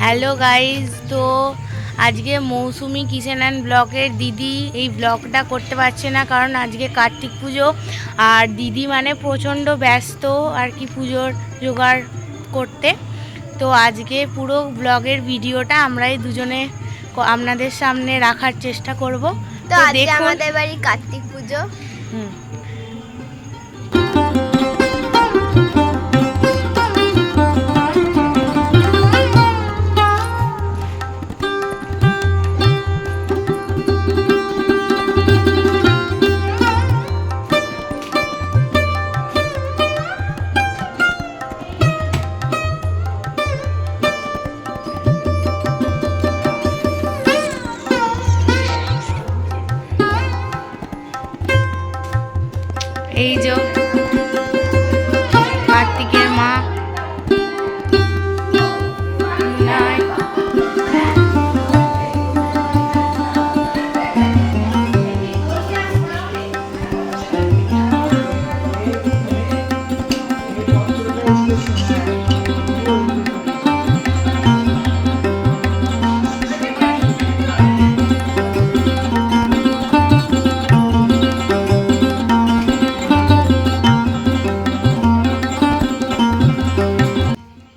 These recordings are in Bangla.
হ্যালো গাইজ তো আজকে মৌসুমি কিচেন অ্যান্ড ব্লগের দিদি এই ব্লগটা করতে পারছে না কারণ আজকে কার্তিক পুজো। আর দিদি মানে প্রচণ্ড ব্যস্ত আর কি পুজোর জোগাড় করতে। তো আজকে পুরো ব্লগের ভিডিওটা আমরাই দুজনে আপনাদের সামনে রাখার চেষ্টা করব। তো তো দেখুন। আমাদের বাড়ি কার্তিক পুজো। হুম।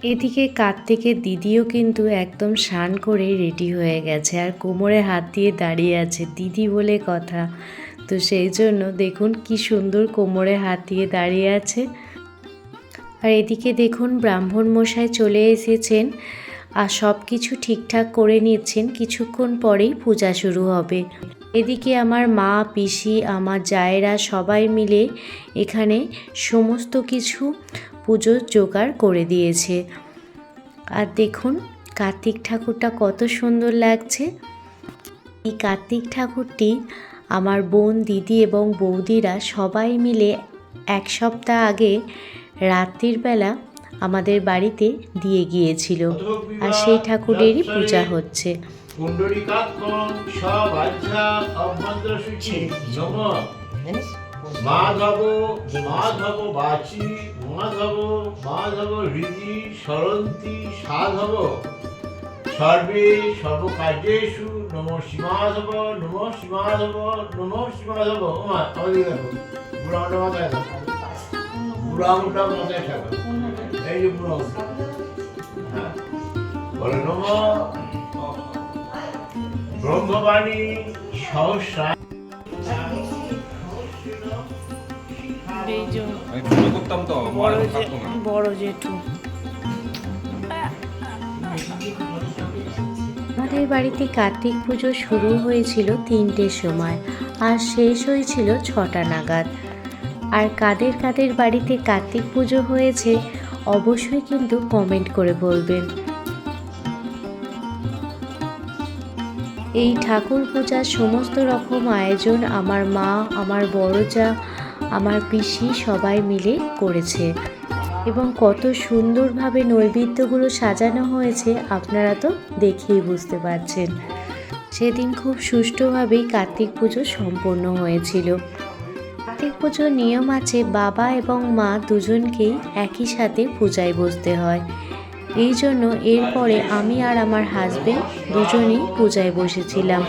এদিকে কার্তিকের দিদিও কিন্তু একদম স্নান করে রেডি হয়ে গেছে আর কোমরে হাত দিয়ে দাঁড়িয়ে আছে। দিদি বলে কথা। তো সেই জন্য দেখুন কি সুন্দর কোমরে হাত দিয়ে দাঁড়িয়ে আছে। আর এদিকে দেখুন ব্রাহ্মণ মশাই চলে এসেছেন আর সব কিছু ঠিকঠাক করে নিচ্ছেন। কিছুক্ষণ পরেই পূজা শুরু হবে। এদিকে আমার মা, পিসি, আমার জায়েরা সবাই মিলে এখানে সমস্ত কিছু পুজোর জোগাড় করে দিয়েছে। আর দেখুন, কার্তিক ঠাকুরটা কত সুন্দর লাগছে। এই কার্তিক ঠাকুরটি আমার বোন, দিদি এবং বৌদিরা সবাই মিলে এক সপ্তাহ আগে রাত্রির বেলা আমাদের বাড়িতে দিয়ে গিয়েছিল। আর সেই ঠাকুরেরই পূজা হচ্ছে। পুণ্ডরিকাক্ষম সবাজ্যা অভ্যন্তরসূচি নম। মাধব মাধব বাচি মাধব মাধব হৃদি সরন্তি সাধব। সর্বে সর্বকার্যেষু নম শিমাধব নম শিমাধব নম শিমাধব ওমা আমাদের দেখো। বুড়া মুন্ডা মাথায় দেখো। বুড়া মুন্ডা মাথায় থাকো এই যে বুড়া হ্যাঁ। বলে নম ব্রহ্মবাণী বড় জেঠু। আমাদের বাড়িতে কার্তিক পুজো শুরু হয়েছিল তিনটের সময় আর শেষ হয়েছিল ছটা নাগাদ। আর কাদের কাদের বাড়িতে কার্তিক পুজো হয়েছে অবশ্যই কিন্তু কমেন্ট করে বলবেন। এই ঠাকুর পূজার সমস্ত রকম আয়োজন আমার মা, আমার বড় যা আমার পিসি সবাই মিলে করেছে। এবং কত সুন্দরভাবে নৈবেদ্যগুলো সাজানো হয়েছে, আপনারা তো দেখেই বুঝতে পারছেন। সেদিন খুব সুষ্ঠুভাবেই কার্তিক পুজো সম্পন্ন হয়েছিল। কার্তিক পুজোর নিয়ম আছে, বাবা এবং মা দুজনকেই একই সাথে পূজায় বসতে হয়। এই জন্য এরপরে আমি আর আমার হাজবেন্ড দুজনেই পূজায় বসেছিলাম।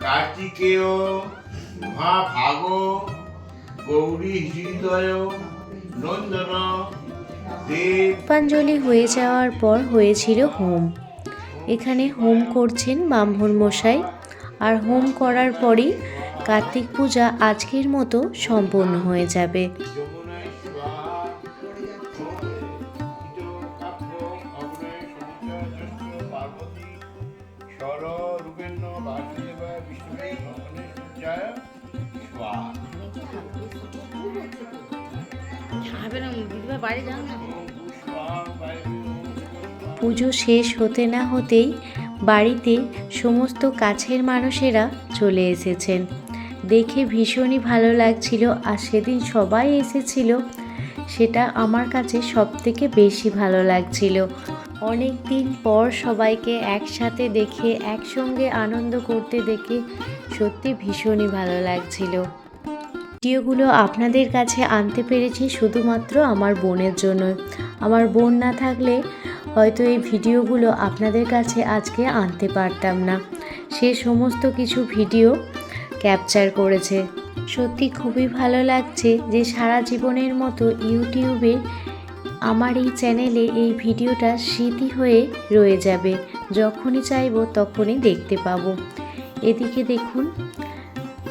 কার্তিকেয় গৌরী হৃদয় নন্দন। পুষ্পাঞ্জলি হয়ে যাওয়ার পর হয়েছিল হোম। এখানে হোম করছেন ব্রাহ্মণ মশাই। আর হোম করার পরই কার্তিক পূজা আজকের মতো সম্পন্ন হয়ে যাবে। পুজো শেষ হতে না হতেই বাড়িতে সমস্ত কাছের মানুষেরা চলে এসেছেন। দেখে ভীষণই ভালো লাগছিল আর সেদিন সবাই এসেছিল। সেটা আমার কাছে সব থেকে বেশি ভালো লাগছিল। অনেক দিন পর সবাইকে একসাথে দেখে, একসঙ্গে আনন্দ করতে দেখে সত্যি ভীষণই ভালো লাগছিল। ভিডিওগুলো আপনাদের কাছে আনতে পেরেছি শুধুমাত্র আমার বোনের জন্য আমার বোন না থাকলে হয়তো এই ভিডিওগুলো আপনাদের কাছে আজকে আনতে পারতাম না। সে সমস্ত কিছু ভিডিও ক্যাপচার করেছে। সত্যি খুবই ভালো লাগছে যে সারা জীবনের মতো ইউটিউবে আমার এই চ্যানেলে এই ভিডিওটা স্মৃতি হয়ে রয়ে যাবে। যখনই চাইব তখনই দেখতে পাবো। এদিকে দেখুন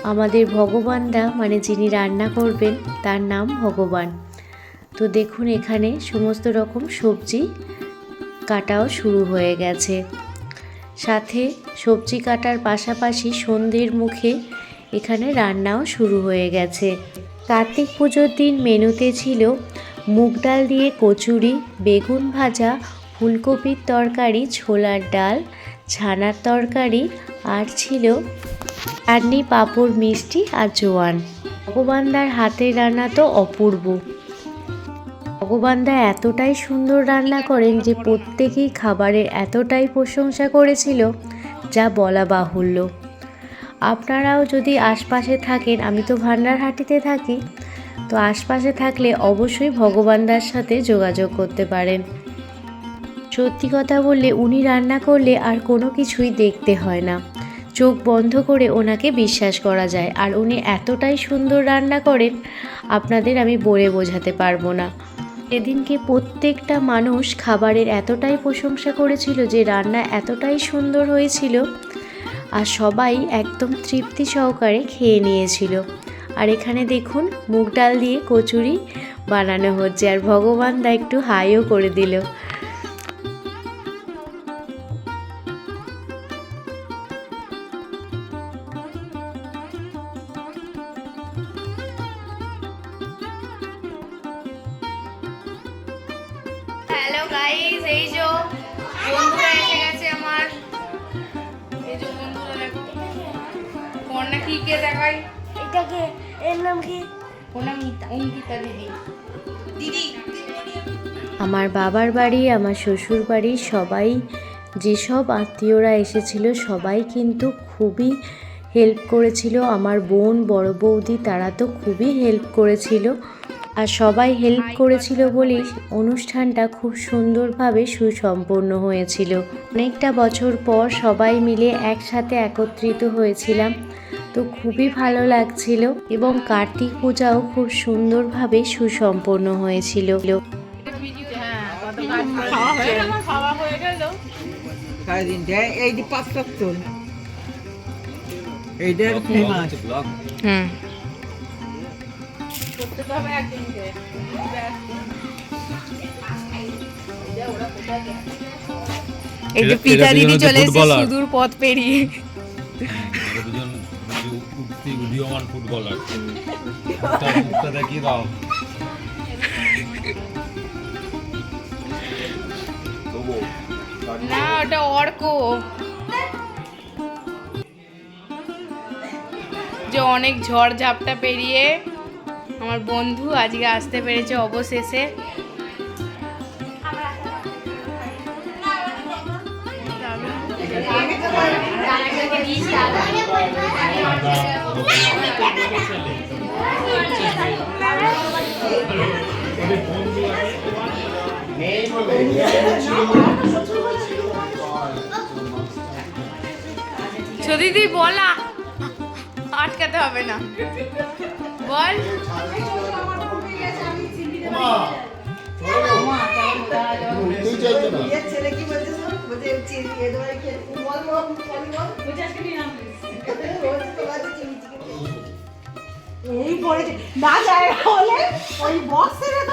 আমাদের ভগবানদা মানে যিনি রান্না করবেন, তার নাম ভগবান। তো দেখুন এখানে সমস্ত রকম সবজি কাটাও শুরু হয়ে গেছে। সাথে সবজি কাটার পাশাপাশি সন্ধ্যের মুখে এখানে রান্নাও শুরু হয়ে গেছে। কার্তিক পুজোর দিন মেনুতে ছিল মুগ ডাল দিয়ে কচুরি, বেগুন ভাজা, ফুলকপির তরকারি, ছোলার ডাল, ছানার তরকারি, আর ছিল চাটনি পাঁপড়, মিষ্টি আর জোয়ান। ভগবানদার হাতের রান্না তো অপূর্ব। ভগবানদা এতটাই সুন্দর রান্না করেন যে প্রত্যেকেই খাবারের এতটাই প্রশংসা করেছিল, যা বলা বাহুল্য। আপনারাও যদি আশপাশে থাকেন, আমি তো ভান্ডারহাটিতে থাকি, তো আশপাশে থাকলে অবশ্যই ভগবানদার সাথে যোগাযোগ করতে পারেন। সত্যি কথা বললে, উনি রান্না করলে আর কোনো কিছুই দেখতে হয় না। চোখ বন্ধ করে ওনাকে বিশ্বাস করা যায়। আর উনি এতটাই সুন্দর রান্না করেন, আপনাদের আমি বলে বোঝাতে পারব না। সেদিনকে প্রত্যেকটা মানুষ খাবারের এতটাই প্রশংসা করেছিল যে রান্না এতটাই সুন্দর হয়েছিল আর সবাই একদম তৃপ্তি সহকারে খেয়ে নিয়েছিল। আর এখানে দেখুন, মুগ ডাল দিয়ে কচুরি বানানো হচ্ছে আর ভগবান দা একটু হাইও করে দিল। দেখাই? এটাকে এর নাম কি? ওর নাম অঙ্কিতা দিদি। দিদি। আমার বাবার বাড়ি আমার শ্বশুর বাড়ি সবাই যেসব আত্মীয়রা এসেছিল সবাই কিন্তু খুবই হেল্প করেছিল। আমার বোন বড় বৌদি তারা তো খুবই হেল্প করেছিল। আর সবাই হেল্প করেছিল বলেই অনুষ্ঠানটা খুব সুন্দরভাবে সুসম্পন্ন হয়েছিল। অনেকটা বছর পর সবাই মিলে একসাথে একত্রিত হয়েছিলাম। তো খুবই ভালো লাগছিল এবং কার্তিক পূজাও খুব সুন্দরভাবে সুসম্পন্ন হয়েছিল। এই যে পাঁচটা তোল এইটার ফেমাস হুম এই যে পিতা দিদি চলে এসেছে। সুদূর পথ পেরিয়ে। ফুটবলার মুখটা- মুখটা দেখিয়ে দাও। না ওটা অর্ক। যে অনেক ঝড় ঝাপটা পেরিয়ে আমার বন্ধু আজকে আসতে পেরেছে অবশেষে। যদি তুই বলা আটকাতে হবে না। বল। এই পড়েছে। না জায়গা হলে ওই ঢুকবো।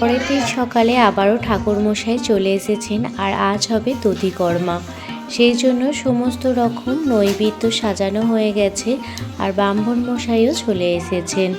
পরের দিন সকালে আবারও ঠাকুরমশাই চলে এসেছেন আর আজ হবে দধিকর্মা। সেই জন্য সমস্ত রকম নৈবেদ্য সাজানো হয়ে গেছে আর ব্রাহ্মণ মশাইও চলে এসেছেন।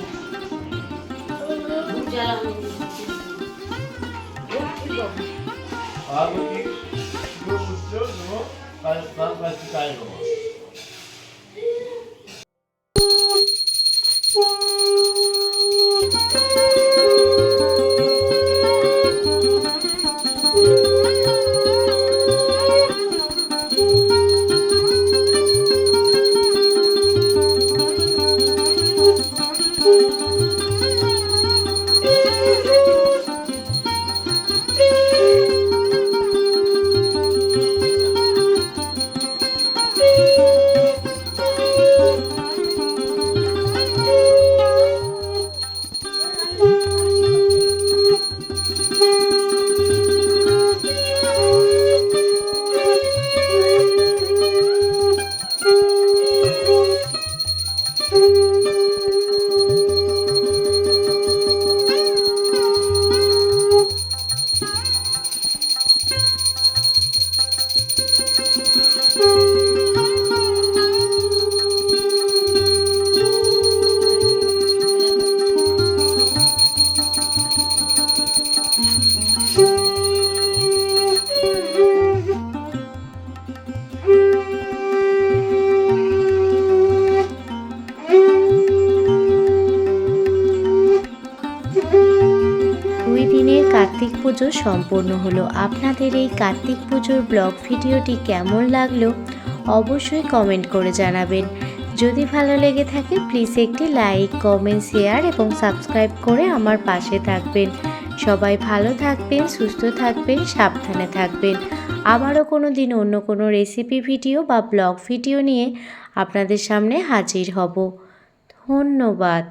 পুজো সম্পূর্ণ হলো আপনাদের এই কার্তিক পুজোর ব্লগ ভিডিওটি কেমন লাগল অবশ্যই কমেন্ট করে জানাবেন। যদি ভালো লেগে থাকে প্লিজ একটি লাইক কমেন্ট শেয়ার এবং সাবস্ক্রাইব করে আমার পাশে থাকবেন। সবাই ভালো থাকবেন, সুস্থ থাকবেন, সাবধানে থাকবেন। আবারও কোনো দিন অন্য কোনো রেসিপি ভিডিও বা ব্লগ ভিডিও নিয়ে আপনাদের সামনে হাজির হব। ধন্যবাদ।